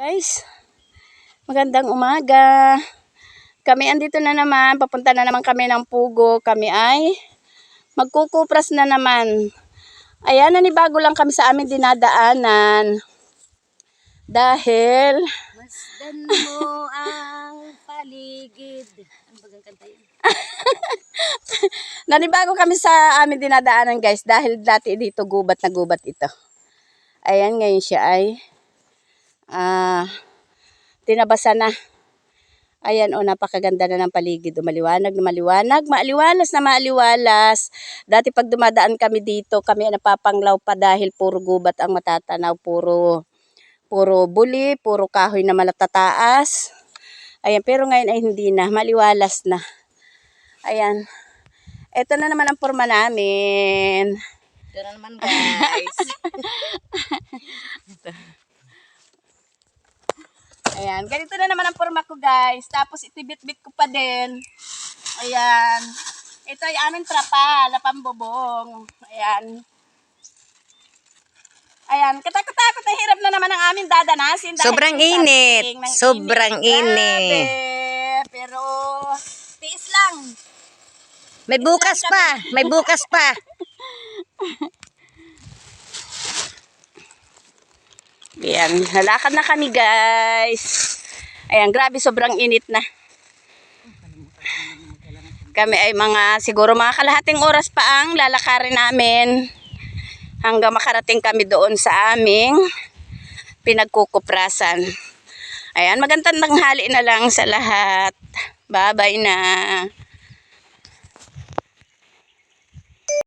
Guys, magandang umaga. Kami andito na naman, papunta na naman kami ng Pugo. Kami ay magkukupras na naman. Ayan, nanibago lang kami sa aming dinadaanan. Dahil, Masdan mo ang paligid. Ano bagang kanta yun? nanibago kami sa aming dinadaanan guys. Dahil dati dito gubat na gubat ito. Ayan, ngayon siya ay ah, tinabasa na. Ayan, o, napakaganda na ng paligid. O, maliwanag na maliwanag. Maaliwalas na maaliwalas. Dati pag dumadaan kami dito, kami ay napapanglaw pa dahil puro gubat ang matatanaw. Puro, puro buli, puro kahoy na malatataas. Ayan, pero ngayon ay hindi na. Maliwalas na. Ayan. Ito na naman ang forma namin. Ito na naman guys. Ayan, ganito na naman ang forma ko guys. Tapos itibit-bit ko pa din. Ayan. Ito ay aming trapa, lapambobong. Ayan. Ayan, katakot-takot na hirap na naman ang aming dadanasin. dahil Sobrang init. Sobrang Grabe. Pero, tiis lang. May bukas pa. May bukas pa. Ayan, lalakad na kami guys. Ayan, grabe sobrang init na. Kami ay mga, siguro mga kalahating oras pa ang lalakarin namin. Hanggang makarating kami doon sa aming pinagkukuprasan. Ayan, magandang tanghali na lang sa lahat. Bye-bye na.